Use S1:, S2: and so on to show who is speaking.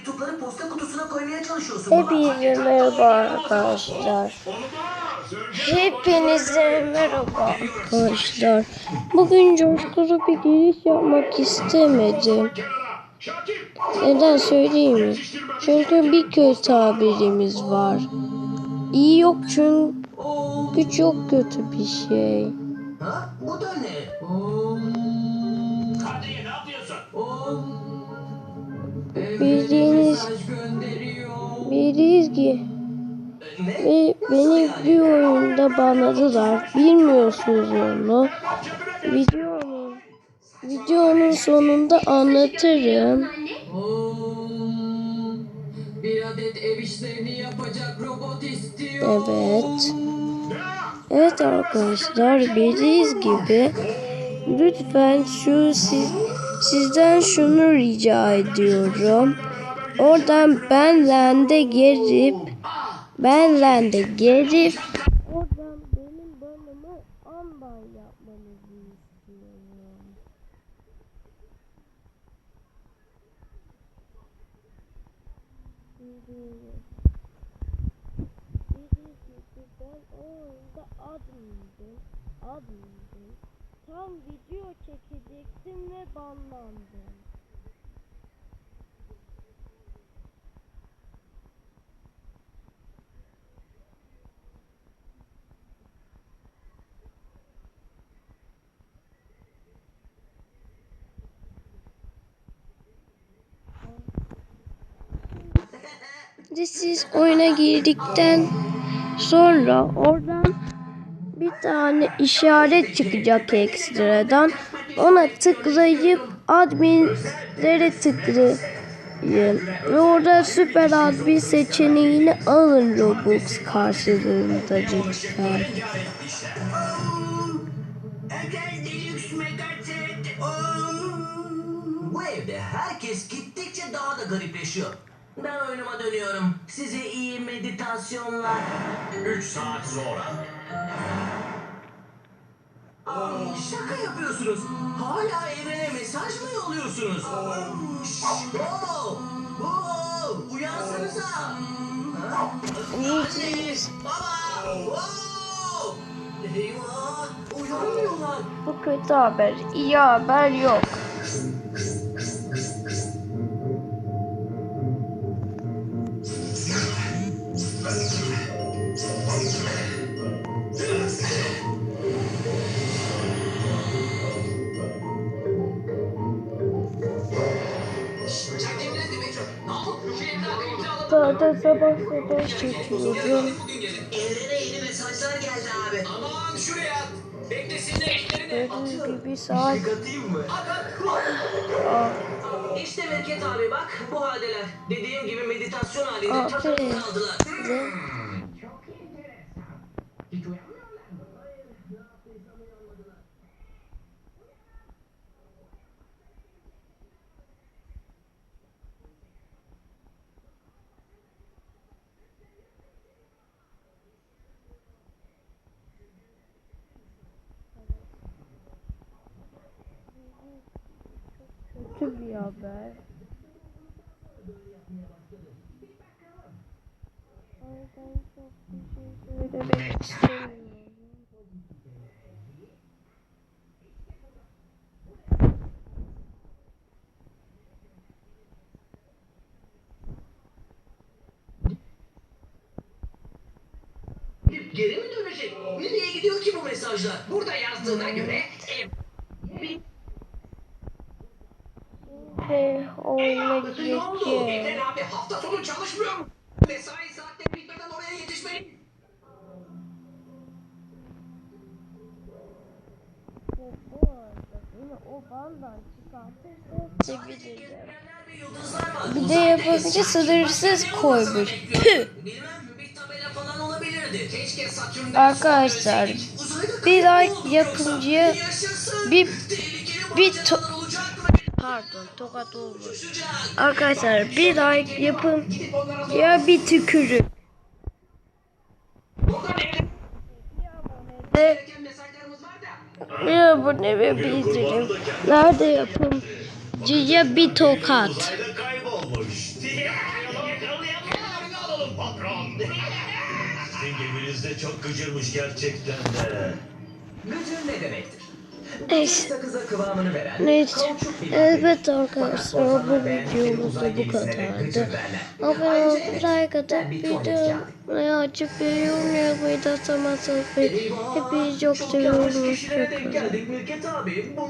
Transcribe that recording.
S1: mektupları posta kutusuna koymaya çalışıyorsun.
S2: Hepinize merhaba arkadaşlar. Hepinize merhaba arkadaşlar. Bugün coşkulu bir giriş yapmak istemedim. Neden söyleyeyim mi? Çünkü bir kötü tabirimiz var. İyi yok çünkü çok kötü bir şey.
S1: Ha? Bu da ne?
S3: Hadi ne yapıyorsun?
S2: Bildiğiniz biriz ki
S1: Ne?
S2: ve beni bir oyunda banladılar. Bilmiyorsunuz onu. Videonun videonun sonunda anlatırım.
S4: Bir.
S2: Evet. Evet arkadaşlar bildiğiniz gibi lütfen şu siz, sizden şunu rica ediyorum. Oradan benlende gelip benlende gelip oradan benim banımı andan yapmanızı istiyorum. Ben. Admindim. Tam video çekecektim ve banlandım. Şimdi siz oyuna girdikten sonra oradan bir tane işaret çıkacak ekstradan. Ona tıklayıp adminlere tıklayın. Ve orada süper admin seçeneğini alın Robux karşılığında lütfen.
S1: Bu evde herkes gittikçe daha da garipleşiyor. Ben oyunuma dönüyorum. Size iyi meditasyonlar.
S3: 3 saat sonra.
S1: Aa, şaka yapıyorsunuz. Hala evrene mesaj mı yolluyorsunuz? Şşş, oo, oo, Uyansanıza. Ha? Anne, baba, oo. Eyvah, uyanmıyorlar.
S2: Bu kötü haber. İyi haber yok.
S4: Şuraya at. Beklesinler işlerini.
S2: Gördüğünüz gibi saat? Aa,
S1: İşte Bereket abi bak bu haldeler. Dediğim gibi meditasyon halinde
S2: Aferin.
S1: takılı kaldılar.
S2: ve kötü bir haber. Ben çok bir
S1: geri mi dönecek? Nereye gidiyor ki bu mesajlar?
S4: Burada yazdığına göre
S2: Ve oyuna.
S4: Yeter abi hafta sonu çalışmıyor mu? Mesai saatleri bitmeden oraya yetişmeliyim.
S2: Bu arada beni o bandan çıkartırsa sevinirim.
S1: Neler ve yıldızlar var.
S2: Bir de
S1: eski
S2: sınırsız koymuş. Arkadaşlar bir like?
S1: Yaşasın.
S2: bir bir pardon tokat olmuş. Arkadaşlar bir like yapın ya bir tükürün.
S4: Buradan evde
S2: Ve
S4: gereken mesajlarımız var da.
S2: bir ve bildirim. Nerede yapın? Ya bir tokat.
S3: Geminiz de çok gıcırmış gerçekten de.
S4: Gıcır ne demektir?
S2: Neyse. Neyse.
S4: bir
S2: Evet arkadaşlar bu videomuz da bu kadardı. Abone olup like atıp
S4: bir
S2: videoyu açıp yorum yapmayı da.
S1: Eyvah!
S2: Hepinizi çok seviyorum. Hoşçakalın.